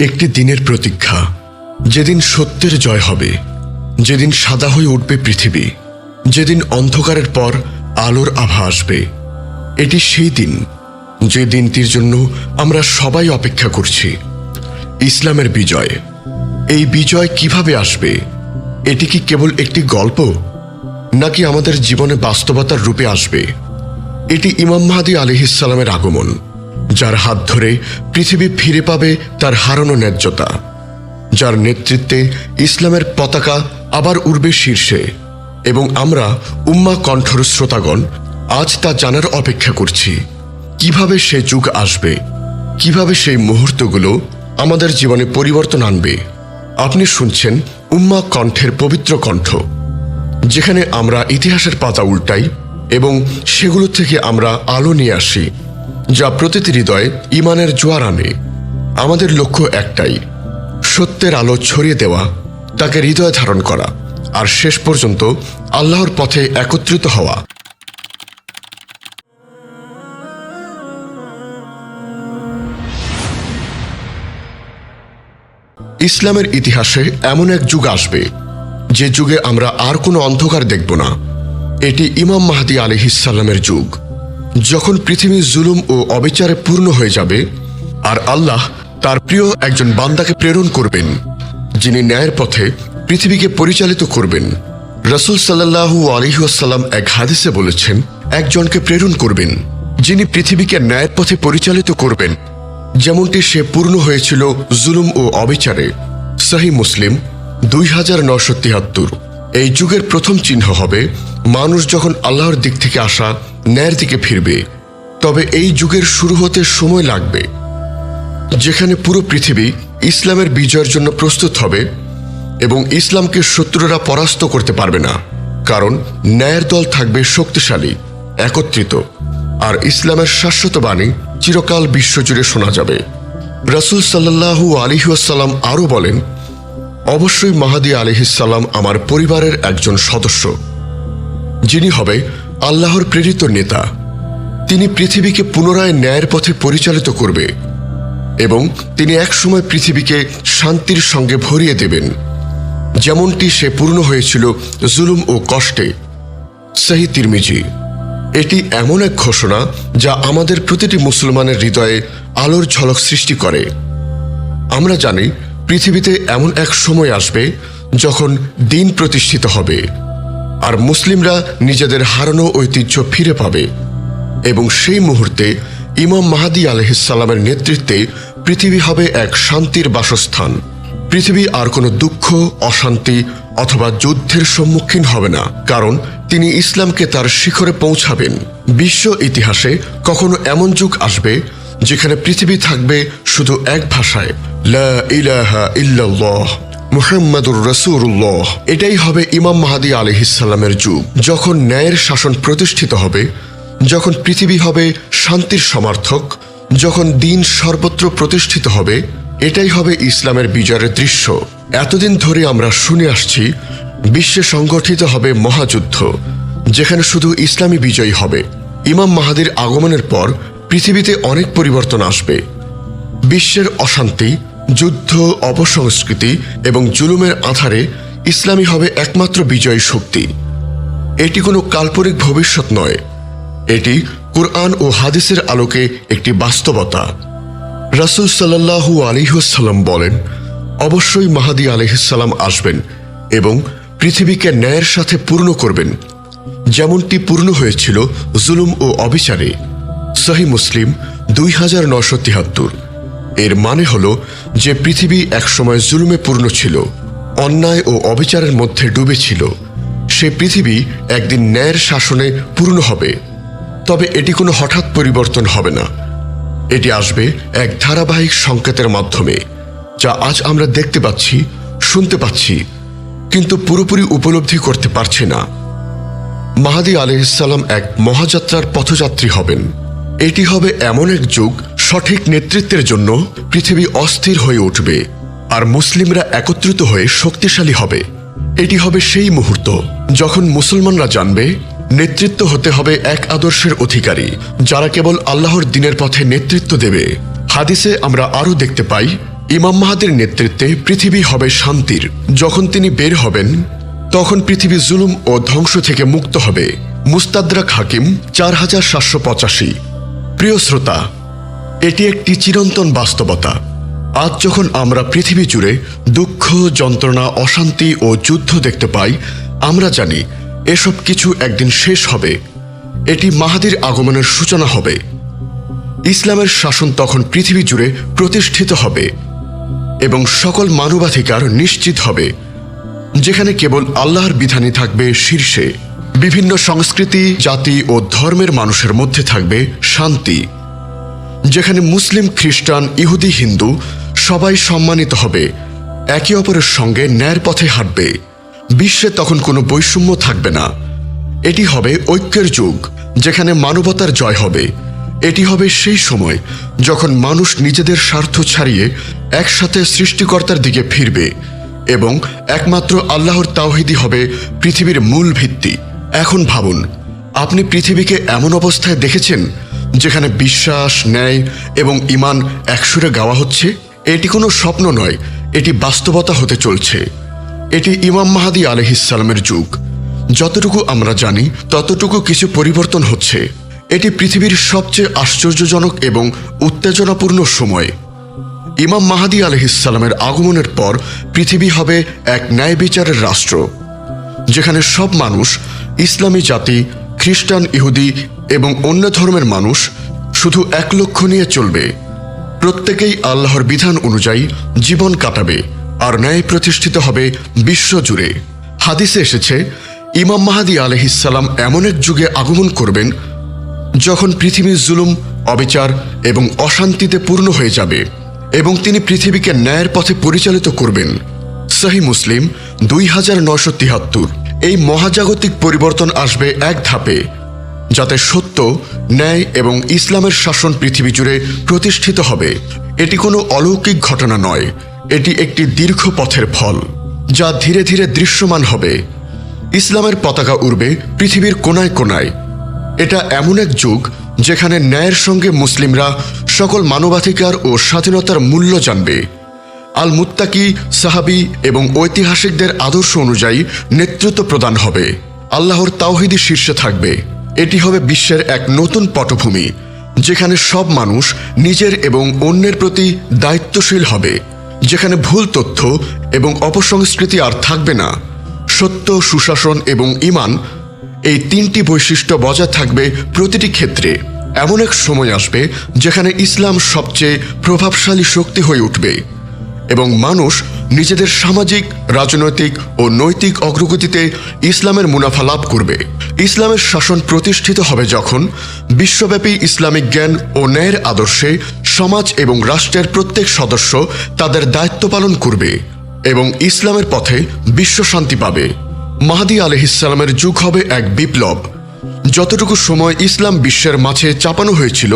একটি দিনের প্রতীক্ষা। যেদিন সত্যের জয় হবে, যেদিন সাদা হয়ে উঠবে পৃথিবী, যেদিন অন্ধকারের পর আলোর আভা আসবে। এটি সেই দিন, যে দিনটির জন্য আমরা সবাই অপেক্ষা করছি। ইসলামের বিজয়। এই বিজয় কীভাবে আসবে? এটি কি কেবল একটি গল্প? নাকি আমাদের জীবনে বাস্তবতার রূপে আসবে? এটি ইমাম মাহাদি আলিহিসাল্লামের আগমন। যার হাত ধরে পৃথিবী ফিরে পাবে তার হারানো ন্যায্যতা, যার নেতৃত্বে ইসলামের পতাকা আবার উড়বে শীর্ষে, এবং আমরা উম্মা কণ্ঠর শ্রোতাগণ আজ তা জানার অপেক্ষা করছি। কীভাবে সে যুগ আসবে? কীভাবে সেই মুহূর্তগুলো আমাদের জীবনে পরিবর্তন আনবে? আপনি শুনছেন উম্মা কণ্ঠের পবিত্র কণ্ঠ, যেখানে আমরা ইতিহাসের পাতা উল্টাই এবং সেগুলো থেকে আমরা আলো নিয়ে আসি। যা প্রতিটি হৃদয়ে ইমানের জোয়ার আনে। আমাদের লক্ষ্য একটাই, সত্যের আলো ছড়িয়ে দেওয়া, তাকে হৃদয় ধারণ করা, আর শেষ পর্যন্ত আল্লাহর পথে একত্রিত হওয়া। ইসলামের ইতিহাসে এমন এক যুগ আসবে, যে যুগে আমরা আর কোনো অন্ধকার দেখব না। এটি ইমাম মাহাদি আলিহিসাল্লামের যুগ। যখন পৃথিবী জুলুম ও অবিচারে পূর্ণ হয়ে যাবে, আর আল্লাহ তার প্রিয় একজন বান্দাকে প্রেরণ করবেন, যিনি ন্যায়ের পথে পৃথিবীকে পরিচালিত করবেন। রসুল সাল্লাহু আলিহাসাল্লাম এক হাদিসে বলেছেন, একজনকে প্রেরণ করবেন, যিনি পৃথিবীকে ন্যায়ের পথে পরিচালিত করবেন। যেমনটি সে পূর্ণ হয়েছিল জুলুম ও অবিচারে। সাহি মুসলিম দুই হাজার নশো তিয়াত্তর। এই যুগের প্রথম চিহ্ন হবে, মানুষ যখন আল্লাহর দিক থেকে আসা, ন্যায়ের দিকে ফিরবে, তবে এই যুগের শুরু হতে সময় লাগবে। যেখানে পুরো পৃথিবী ইসলামের বিজয়ের জন্য প্রস্তুত হবে এবং ইসলামকে শত্রুরা পরাস্ত করতে পারবে না, কারণ ন্যায়ের দল থাকবে শক্তিশালী, একত্রিত, আর ইসলামের শাশ্বত বাণী চিরকাল বিশ্বজুড়ে শোনা যাবে। রাসুল সাল্লাহু আলিহাসাল্লাম আরও বলেন অবশ্যই মাহাদি আলিহিসাল্লাম আমার পরিবারের একজন সদস্য। যিনি হবে আল্লাহর প্রেরিত নেতা। তিনি পৃথিবীকে পুনরায় ন্যায়ের পথে পরিচালিত করবে এবং তিনি একসময় পৃথিবীকে শান্তির সঙ্গে ভরিয়ে দেবেন। যেমনটি সে পূর্ণ হয়েছিল জুলুম ও কষ্টে। সাহি তিরমিজি, এটি এমন এক ঘোষণা যা আমাদের প্রতিটি মুসলমানের হৃদয়ে আলোর ঝলক সৃষ্টি করে। আমরা জানি পৃথিবীতে এমন এক সময় আসবে যখন দিন প্রতিষ্ঠিত হবে, আর মুসলিমরা নিজেদের হারানো ঐতিহ্য ফিরে পাবে এবং সেই মুহূর্তে ইমাম মাহাদি আলহিসাল্লামের নেতৃত্বে পৃথিবী হবে এক শান্তির বাসস্থান। পৃথিবী আর কোনো দুঃখ, অশান্তি অথবা যুদ্ধের সম্মুখীন হবে না, কারণ তিনি ইসলামকে তার শিখরে পৌঁছাবেন। বিশ্ব ইতিহাসে কখনো এমন যুগ আসবে যেখানে পৃথিবী থাকবে শুধু এক ভাষায় এটাই হবে ইমাম মাহাদি আলহিসাল্লামের যুগ। যখন ন্যায়ের শাসন প্রতিষ্ঠিত হবে, যখন পৃথিবী হবে শান্তির সমর্থক, যখন দিন সর্বত্র প্রতিষ্ঠিত হবে, এটাই হবে ইসলামের বিজয়ের দৃশ্য। এতদিন ধরে আমরা শুনে আসছি, বিশ্বে সংগঠিত হবে মহাযুদ্ধ, যেখানে শুধু ইসলামী বিজয়ী হবে। ইমাম মাহাদির আগমনের পর পৃথিবীতে অনেক পরিবর্তন আসবে। বিশ্বের অশান্তি, যুদ্ধ, অপসংস্কৃতি এবং জুলুমের আধারে ইসলামী হবে একমাত্র বিজয়ী শক্তি। এটি কোনো কাল্পনিক ভবিষ্যৎ নয়। এটি কুরআন ও হাদিসের আলোকে একটি বাস্তবতা। রাসুল সাল্লাহু আলিহাল্লাম বলেন, অবশ্যই মাহাদি আলহিসাল্লাম আসবেন এবং পৃথিবীকে ন্যায়ের সাথে পূর্ণ করবেন। যেমনটি পূর্ণ হয়েছিল জুলুম ও অবিচারে। সহি মুসলিম দুই হাজার এর মানে হল যে পৃথিবী একসময় জুলুমে পূর্ণ ছিল, অন্যায় ও অবিচারের মধ্যে ডুবেছিল সে পৃথিবী একদিন ন্যায়ের শাসনে পূর্ণ হবে। তবে এটি কোনো হঠাৎ পরিবর্তন হবে না। এটি আসবে এক ধারাবাহিক সংকেতের মাধ্যমে, যা আজ আমরা দেখতে পাচ্ছি, শুনতে পাচ্ছি, কিন্তু পুরোপুরি উপলব্ধি করতে পারছি না। মাহাদি আলহিসাল্লাম এক মহাযাত্রার পথযাত্রী হবেন। এটি হবে এমন এক যুগ সঠিক নেতৃত্বের জন্য পৃথিবী অস্থির হয়ে উঠবে আর মুসলিমরা একত্রিত হয়ে শক্তিশালী হবে। এটি হবে সেই মুহূর্ত যখন মুসলমানরা জানবে নেতৃত্ব হতে হবে এক আদর্শের অধিকারী, যারা কেবল আল্লাহর দিনের পথে নেতৃত্ব দেবে। হাদিসে আমরা আরও দেখতে পাই, ইমাম মাহাদির নেতৃত্বে পৃথিবী হবে শান্তির। যখন তিনি বের হবেন, তখন পৃথিবী জুলুম ও ধ্বংস থেকে মুক্ত হবে। মুস্তাদরাক হাকিম, চার হাজার সাতশো পঁচাশি। প্রিয় শ্রোতা, এটি একটি চিরন্তন বাস্তবতা। আজ যখন আমরা পৃথিবী জুড়ে দুঃখ, যন্ত্রণা, অশান্তি ও যুদ্ধ দেখতে পাই, আমরা জানি এসব কিছু একদিন শেষ হবে। এটি মাহাদির আগমনের সূচনা হবে। ইসলামের শাসন তখন পৃথিবী জুড়ে প্রতিষ্ঠিত হবে এবং সকল মানবাধিকার নিশ্চিত হবে, যেখানে কেবল আল্লাহর বিধানই থাকবে শীর্ষে। বিভিন্ন সংস্কৃতি, জাতি ও ধর্মের মানুষের মধ্যে থাকবে শান্তি, যেখানে মুসলিম, খ্রিস্টান, ইহুদি, হিন্দু সবাই সম্মানিত হবে। একে অপরের সঙ্গে ন্যায়ের পথে হাঁটবে। বিশ্বে তখন কোনো বৈষম্য থাকবে না। এটি হবে ঐক্যের যুগ, যেখানে মানবতার জয় হবে। এটি হবে সেই সময় যখন মানুষ নিজেদের স্বার্থ ছাড়িয়ে একসাথে সৃষ্টিকর্তার দিকে ফিরবে এবং একমাত্র আল্লাহর তাওহিদি হবে পৃথিবীর মূল ভিত্তি। এখন ভাবুন, আপনি পৃথিবীকে এমন অবস্থায় দেখেছেন যেখানে বিশ্বাস, ন্যায় এবং ইমান একসুরে গাওয়া হচ্ছে? এটি কোনো স্বপ্ন নয়, এটি বাস্তবতা হতে চলছে। এটি ইমাম মাহাদি আলহিসাল্লামের যুগ। যতটুকু আমরা জানি, ততটুকু কিছু পরিবর্তন হচ্ছে। এটি পৃথিবীর সবচেয়ে আশ্চর্যজনক এবং উত্তেজনাপূর্ণ সময়। ইমাম মাহাদি আলহিসাল্লামের আগমনের পর পৃথিবী হবে এক ন্যায় বিচারের রাষ্ট্র, যেখানে সব মানুষ ইসলামী জাতি, খ্রিস্টান, ইহুদি এবং অন্য ধর্মের মানুষ শুধু এক লক্ষ্য নিয়ে চলবে। প্রত্যেকেই আল্লাহর বিধান অনুযায়ী জীবন কাটাবে আর ন্যায় প্রতিষ্ঠিত হবে বিশ্বজুড়ে হাদিসে এসেছে, ইমাম মাহাদি আলহিসাল্লাম এমন এক যুগে আগমন করবেন যখন পৃথিবীর জুলুম, অবিচার এবং অশান্তিতে পূর্ণ হয়ে যাবে এবং তিনি পৃথিবীকে ন্যায়ের পথে পরিচালিত করবেন। সহি মুসলিম দুই হাজার নয়শো তিহাত্তর। এই মহাজাগতিক পরিবর্তন আসবে এক ধাপে, যাতে সত্য, ন্যায় এবং ইসলামের শাসন পৃথিবী জুড়ে প্রতিষ্ঠিত হবে। এটি কোনো অলৌকিক ঘটনা নয়, এটি একটি দীর্ঘ পথের ফল, যা ধীরে ধীরে দৃশ্যমান হবে। ইসলামের পতাকা উড়বে পৃথিবীর কোনায় কোনায়। এটা এমন এক যুগ যেখানে ন্যায়ের সঙ্গে মুসলিমরা সকল মানবাধিকার ও স্বাধীনতার মূল্য জানবে। আল মুত্তাকি সাহাবি এবং ঐতিহাসিকদের আদর্শ অনুযায়ী নেতৃত্ব প্রদান হবে। আল্লাহর তাওহিদি শীর্ষে থাকবে। এটি হবে বিশ্বের এক নতুন পটভূমি, যেখানে সব মানুষ নিজের এবং অন্যের প্রতি দায়িত্বশীল হবে, যেখানে ভুল তথ্য এবং অপসংস্কৃতি আর থাকবে না। সত্য, সুশাসন এবং ইমান এই তিনটি বৈশিষ্ট্য বজায় থাকবে প্রতিটি ক্ষেত্রে। এমন এক সময় আসবে যেখানে ইসলাম সবচেয়ে প্রভাবশালী শক্তি হয়ে উঠবে। এবং মানুষ নিজেদের সামাজিক, রাজনৈতিক ও নৈতিক অগ্রগতিতে ইসলামের মুনাফা লাভ করবে। ইসলামের শাসন প্রতিষ্ঠিত হবে যখন বিশ্বব্যাপী ইসলামিক জ্ঞান ও ন্যায়ের আদর্শে সমাজ এবং রাষ্ট্রের প্রত্যেক সদস্য তাদের দায়িত্ব পালন করবে এবং ইসলামের পথে বিশ্ব শান্তি পাবে। মাহাদি আলহিসাল্লামের যুগ হবে এক বিপ্লব। যতটুকু সময় ইসলাম বিশ্বের মাঝে চাপানো হয়েছিল,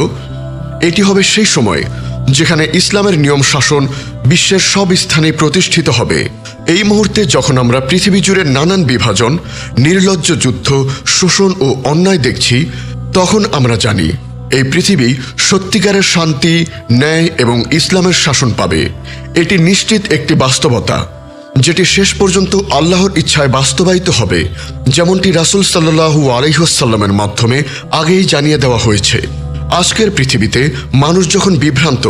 এটি হবে সেই সময় যেখানে ইসলামের নিয়ম শাসন বিশ্বের সব স্থানে প্রতিষ্ঠিত হবে। এই মুহূর্তে যখন আমরা পৃথিবী জুড়ে নানান বিভাজন, নির্লজ্জ যুদ্ধ, শোষণ ও অন্যায় দেখছি, তখন আমরা জানি এই পৃথিবী সত্যিকারের শান্তি, ন্যায় এবং ইসলামের শাসন পাবে। এটি নিশ্চিত একটি বাস্তবতা, যেটি শেষ পর্যন্ত আল্লাহর ইচ্ছায় বাস্তবায়িত হবে, যেমনটি রাসুল সাল্লাহু আলহ্লামের মাধ্যমে আগেই জানিয়ে দেওয়া হয়েছে। আজকের পৃথিবীতে মানুষ যখন বিভ্রান্ত,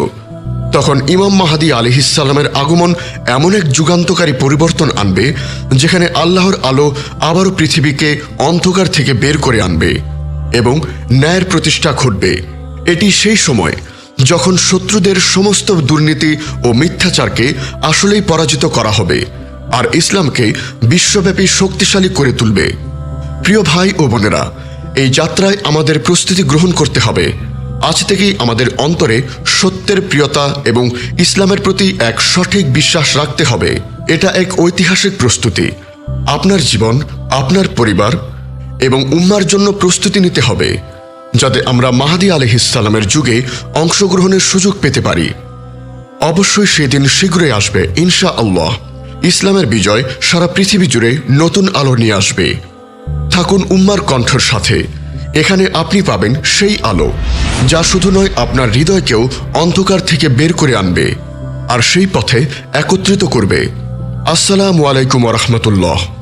তখন ইমাম মাহাদি আলিহিসাল্লামের আগমন এমন এক যুগান্তকারী পরিবর্তন আনবে, যেখানে আল্লাহর আলো আবারও পৃথিবীকে অন্ধকার থেকে বের করে আনবে এবং ন্যায়ের প্রতিষ্ঠা ঘটবে। এটি সেই সময় যখন শত্রুদের সমস্ত দুর্নীতি ও মিথ্যাচারকে আসলেই পরাজিত করা হবে আর ইসলামকে বিশ্বব্যাপী শক্তিশালী করে তুলবে। প্রিয় ভাই ও বোনেরা, এই যাত্রায় আমাদের প্রস্তুতি গ্রহণ করতে হবে। আজ থেকেই আমাদের অন্তরে সত্যের প্রিয়তা এবং ইসলামের প্রতি এক সঠিক বিশ্বাস রাখতে হবে। এটা এক ঐতিহাসিক প্রস্তুতি। আপনার জীবন, আপনার পরিবার এবং উম্মার জন্য প্রস্তুতি নিতে হবে, যাতে আমরা মাহাদি আলহিসাল্লামের যুগে অংশগ্রহণের সুযোগ পেতে পারি। অবশ্যই সেদিন শীঘ্রই আসবে ইনশা আল্লাহ ইসলামের বিজয় সারা পৃথিবী জুড়ে নতুন আলো নিয়ে আসবে। থাকুন উম্মার কণ্ঠর সাথে। এখানে আপনি পাবেন সেই আলো, যা শুধু নয় আপনার হৃদয়কেও অন্ধকার থেকে বের করে আনবে আর সেই পথে একত্রিত করবে। আসসালাম আলাইকুম রহমতুল্লাহ।